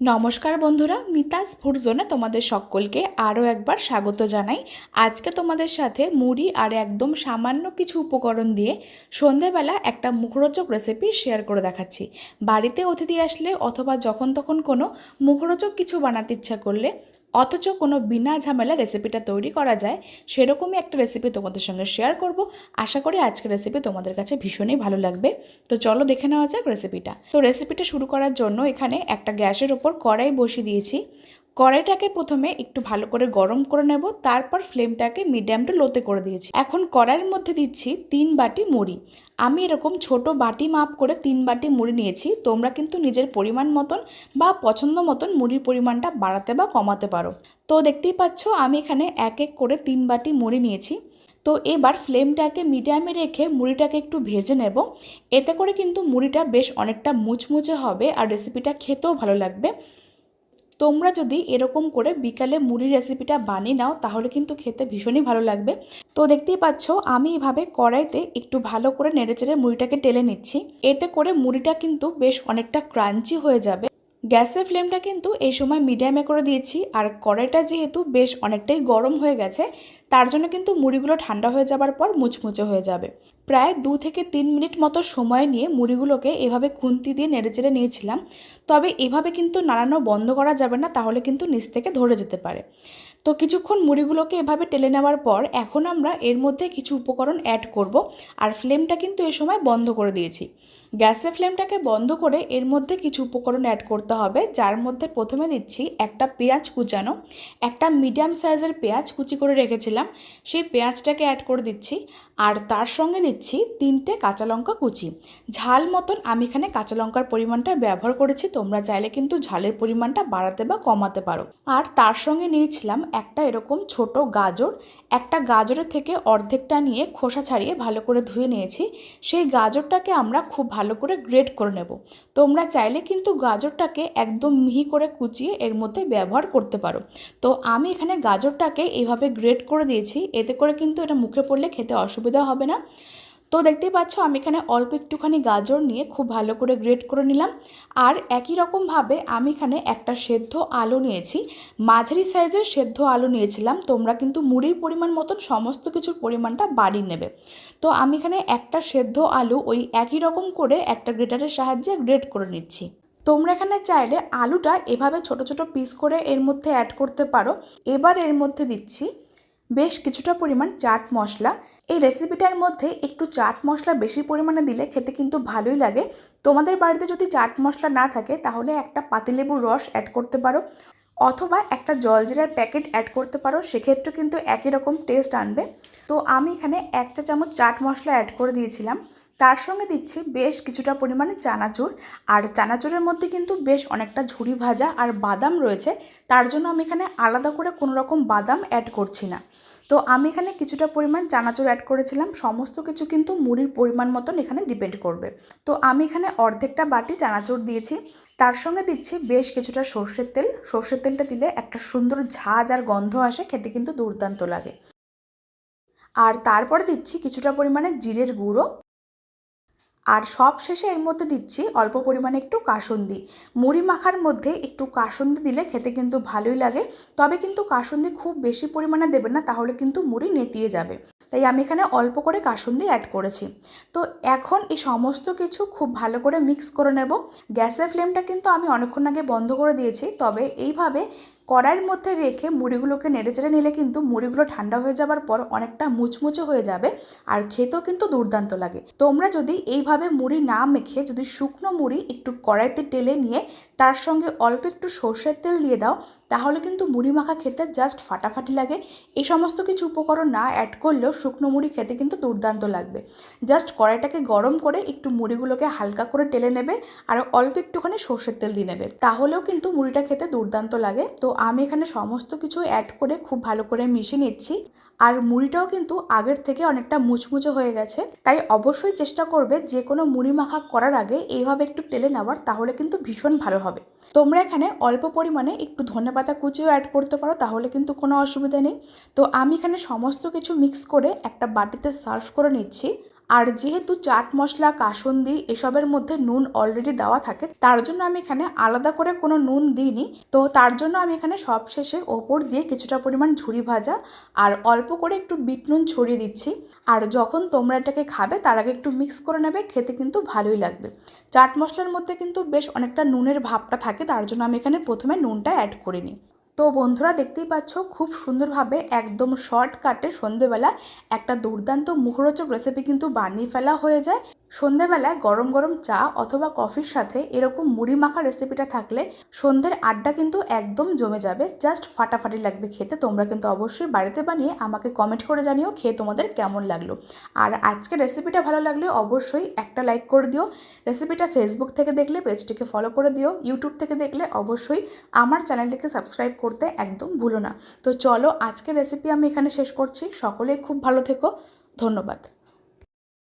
নমস্কার বন্ধুরা, মিতাস ফুরজনে তোমাদের সকলকে আরও একবার স্বাগত জানাই। আজকে তোমাদের সাথে মুড়ি আর একদম সামান্য কিছু উপকরণ দিয়ে সন্ধেবেলা একটা মুখরোচক রেসিপি শেয়ার করে দেখাচ্ছি। বাড়িতে অতিথি আসলে অথবা যখন তখন কোনো মুখরোচক কিছু বানাতে ইচ্ছা করলে অথচ কোনো বিনা ঝামেলা রেসিপিটা তৈরি করা যায়, সেরকমই একটা রেসিপি তোমাদের সঙ্গে শেয়ার করব। আশা করি আজকের রেসিপি তোমাদের কাছে ভীষণই ভালো লাগবে। তো চলো দেখে নেওয়া যাক রেসিপিটা তো রেসিপিটা শুরু করার জন্য এখানে একটা গ্যাসের ওপর কড়াই বসিয়ে দিয়েছি। কড়াইটাকে প্রথমে একটু ভালো করে গরম করে নেব, তারপর ফ্লেমটাকে মিডিয়াম টু লোতে করে দিয়েছি। এখন কড়াইয়ের মধ্যে দিচ্ছি তিন বাটি মুড়ি। আমি এরকম ছোট বাটি মাপ করে তিন বাটি মুড়ি নিয়েছি, তোমরা কিন্তু নিজের পরিমাণ মতন বা পছন্দ মতন মুড়ির পরিমাণটা বাড়াতে বা কমাতে পারো। তো দেখতেই পাচ্ছ, আমি এখানে এক এক করে তিন বাটি মুড়ি নিয়েছি। তো এবার ফ্লেমটাকে মিডিয়ামে রেখে মুড়িটাকে একটু ভেজে নেব। এতে করে কিন্তু মুড়িটা বেশ অনেকটা মুচমুচে হবে আর রেসিপিটা খেতেও ভালো লাগবে। তোমরা যদি এরকম করে বিকালে মুড়ি রেসিপিটা বানিয়ে নাও, তাহলে কিন্তু খেতে ভীষণই ভালো লাগবে। তো দেখতেই পাচ্ছ, আমি এভাবে কড়াইতে একটু ভালো করে নেড়েচেড়ে মুড়িটাকে টেলে নিচ্ছি। এতে করে মুড়িটা কিন্তু বেশ অনেকটা ক্রাঞ্চি হয়ে যাবে। গ্যাসের ফ্লেমটা কিন্তু এই সময় মিডিয়ামে করে দিয়েছি। আর কড়াইটা যেহেতু বেশ অনেকটাই গরম হয়ে গেছে, তার জন্য কিন্তু মুড়িগুলো ঠান্ডা হয়ে যাবার পর মুচমুচে হয়ে যাবে। প্রায় দু থেকে তিন মিনিট মতো সময় নিয়ে মুড়িগুলোকে এভাবে খুন্তি দিয়ে নেড়েচেড়ে নিয়েছিলাম। তবে এভাবে কিন্তু নাড়ানো বন্ধ করা যাবে না, তাহলে কিন্তু নিচ থেকে ধরে যেতে পারে। তো কিছুক্ষণ মুড়িগুলোকে এভাবে টেলে নেওয়ার পর এখন আমরা এর মধ্যে কিছু উপকরণ অ্যাড করব আর ফ্লেমটা কিন্তু এ সময় বন্ধ করে দিয়েছি। গ্যাসের ফ্লেমটাকে বন্ধ করে এর মধ্যে কিছু উপকরণ অ্যাড করতে হবে, যার মধ্যে প্রথমে দিচ্ছি একটা পেঁয়াজ কুচানো, একটা মিডিয়াম সাইজের পেঁয়াজ কুচি করে রেখেছিলাম, সেই পেঁয়াজটাকে অ্যাড করে দিচ্ছি আর তার সঙ্গে দিচ্ছি তিনটে কাঁচা লঙ্কা কুচি। ঝাল মতন আমি এখানে কাঁচা লঙ্কার পরিমাণটা ব্যবহার করেছি, তোমরা চাইলে কিন্তু ঝালের পরিমাণটা বাড়াতে বা কমাতে পারো। আর তার সঙ্গে নিয়েছিলাম একটা এরকম ছোট গাজর, একটা গাজরের থেকে অর্ধেকটা নিয়ে খোসা ছাড়িয়ে ভালো করে ধুয়ে নিয়েছি। সেই গাজরটাকে আমরা খুব ভালো করে গ্রেট করে নেব। তোমরা চাইলে কিন্তু গাজরটাকে একদম মিহি করে কুচিয়ে এর মধ্যে ব্যবহার করতে পারো। তো আমি এখানে গাজরটাকে এইভাবে গ্রেট করে দিয়েছি, এতে করে কিন্তু এটা মুখে পড়লে খেতে অসুবিধা হবে না। তো দেখতেই পাচ্ছ, আমি এখানে অল্প একটুখানি গাজর নিয়ে খুব ভালো করে গ্রেট করে নিলাম। আর একই রকমভাবে আমি এখানে একটা সেদ্ধ আলু নিয়েছি। মাঝারি সাইজের সেদ্ধ আলু নিয়েছিলাম। তোমরা কিন্তু মুড়ির পরিমাণ মতন সমস্ত কিছুর পরিমাণটা বাড়িয়ে নেবে। তো আমি এখানে একটা সেদ্ধ আলু ওই একই রকম করে একটা গ্রেটারের সাহায্যে গ্রেট করে নিচ্ছি। তোমরা এখানে চাইলে আলুটা এভাবে ছোট ছোট পিস করে এর মধ্যে অ্যাড করতে পারো। এবার এর মধ্যে দিচ্ছি বেশ কিছুটা পরিমাণ চাট মশলা। এই রেসিপিটার মধ্যে একটু চাট মশলা বেশি পরিমাণে দিলে খেতে কিন্তু ভালোই লাগে। তোমাদের বাড়িতে যদি চাট মশলা না থাকে, তাহলে একটা পাতিলেবুর রস অ্যাড করতে পারো অথবা একটা জলজিরার প্যাকেট অ্যাড করতে পারো সেক্ষেত্রে কিন্তু একই রকম টেস্ট আনবে। তো আমি এখানে এক চা চামচ চাট মশলা অ্যাড করে দিয়েছিলাম। তার সঙ্গে দিচ্ছি বেশ কিছুটা পরিমাণে চানাচুর। আর চানাচুরের মধ্যে কিন্তু বেশ অনেকটা ঝুড়ি ভাজা আর বাদাম রয়েছে। তার জন্য আমি এখানে আলাদা করে কোনো রকম বাদাম অ্যাড করছি না। তো আমি এখানে কিছুটা পরিমাণ চানাচুর অ্যাড করেছিলাম। সমস্ত কিছু কিন্তু মুড়ির পরিমাণ মতন এখানে ডিপেন্ড করবে। তো আমি এখানে অর্ধেকটা বাটি চানাচুর দিয়েছি। তার সঙ্গে দিচ্ছি বেশ কিছুটা সর্ষের তেল। সর্ষের তেলটা দিলে একটা সুন্দর ঝাঁজ আর গন্ধ আসে, খেতে কিন্তু দুর্দান্ত লাগে। আর তারপরে দিচ্ছি কিছুটা পরিমাণে জিরের গুঁড়ো। আর সব শেষে এর মধ্যে দিচ্ছি অল্প পরিমাণে একটু কাসন্দি। মুড়ি মাখার মধ্যে একটু কাসন্দি দিলে খেতে কিন্তু ভালোই লাগে। তবে কিন্তু কাসন্দি খুব বেশি পরিমাণে দেবেন না, তাহলে কিন্তু মুড়ি নেতিয়ে যাবে। তাই আমি এখানে অল্প করে কাসন্দি অ্যাড করেছি। তো এখন এই সমস্ত কিছু খুব ভালো করে মিক্স করে নেব। গ্যাসের ফ্লেমটা কিন্তু আমি অনেকক্ষণ আগে বন্ধ করে দিয়েছি, তবে এইভাবে কড়াইয়ের মধ্যে রেখে মুড়িগুলোকে নেড়েচেড়ে নিলে কিন্তু মুড়িগুলো ঠান্ডা হয়ে যাবার পর অনেকটা মুচমুচে হয়ে যাবে আর খেতেও কিন্তু দুর্দান্ত লাগে। তোমরা যদি এইভাবে মুড়ি না মেখে যদি শুকনো মুড়ি একটু কড়াইতে টেলে নিয়ে তার সঙ্গে অল্প একটু সর্ষের তেল দিয়ে দাও তাহলে কিন্তু মুড়ি মাখা খেতে জাস্ট ফাটাফাটি লাগে। এই সমস্ত কিছু উপকরণ না অ্যাড করলেও শুকনো মুড়ি খেতে কিন্তু দুর্দান্ত লাগবে। জাস্ট কড়াইটাকে গরম করে একটু মুড়িগুলোকে হালকা করে টেলে নেবে আর অল্প একটুখানি সর্ষের তেল দিয়ে নেবে। তাহলেও কিন্তু মুড়িটা খেতে দুর্দান্ত লাগে। তো আমি এখানে সমস্ত কিছু অ্যাড করে খুব ভালো করে মিশিয়ে নিচ্ছি। আর মুড়িটাও কিন্তু আগের থেকে অনেকটা মুচমুচে হয়ে গেছে। তাই অবশ্যই চেষ্টা করবে যে কোনো মুড়ি মাখা করার আগে এইভাবে একটু টেলে নেওয়ার, তাহলে কিন্তু ভীষণ ভালো হবে। তোমরা এখানে অল্প পরিমাণে একটু ধনে পাতা কুচিও অ্যাড করতে পারো, তাহলে কিন্তু কোনো অসুবিধা নেই। তো আমি এখানে সমস্ত কিছু মিক্স করে একটা বাটিতে সার্ভ করে নিচ্ছি। আর যেহেতু চাট মশলা, কাসন্দি এসবের মধ্যে নুন অলরেডি দেওয়া থাকে, তার জন্য আমি এখানে আলাদা করে কোনো নুন দিইনি। তো তার জন্য আমি এখানে সব শেষে ওপর দিয়ে কিছুটা পরিমাণ ঝুরি ভাজা আর অল্প করে একটু বিট নুন ছড়িয়ে দিচ্ছি। আর যখন তোমরা এটাকে খাবে, তার আগে একটু মিক্স করে নেবে, খেতে কিন্তু ভালোই লাগবে। চাট মশলার মধ্যে কিন্তু বেশ অনেকটা নুনের ভাবটা থাকে, তার জন্য আমি এখানে প্রথমে নুনটা অ্যাড করিনি। তো বন্ধুরা দেখতেই পাচ্ছ, খুব সুন্দরভাবে একদম শর্টকাটে সন্ধেবেলা একটা দুর্দান্ত মুখরোচক রেসিপি কিন্তু বানিয়ে ফেলা হয়ে যায়। সন্ধেবেলায় গরম গরম চা অথবা কফির সাথে এরকম মুড়ি মাখা রেসিপিটা থাকলে সন্ধ্যের আড্ডা কিন্তু একদম জমে যাবে। জাস্ট ফাটাফাটি লাগবে খেতে, তোমরা কিন্তু অবশ্যই বাড়িতে বানিয়ে আমাকে কমেন্ট করে জানিও খেয়ে তোমাদের কেমন লাগল। আর আজকে রেসিপিটা ভালো লাগলে অবশ্যই একটা লাইক করে দিও। রেসিপিটা ফেসবুক থেকে দেখলে পেজটিকে ফলো করে দিও। ইউটিউব থেকে দেখলে অবশ্যই আমার চ্যানেলটিকে সাবস্ক্রাইব করতে একদম ভুলো না। তো চলো, আজকের রেসিপি আমি এখানে শেষ করছি। সকলে খুব ভালো থেকো। ধন্যবাদ।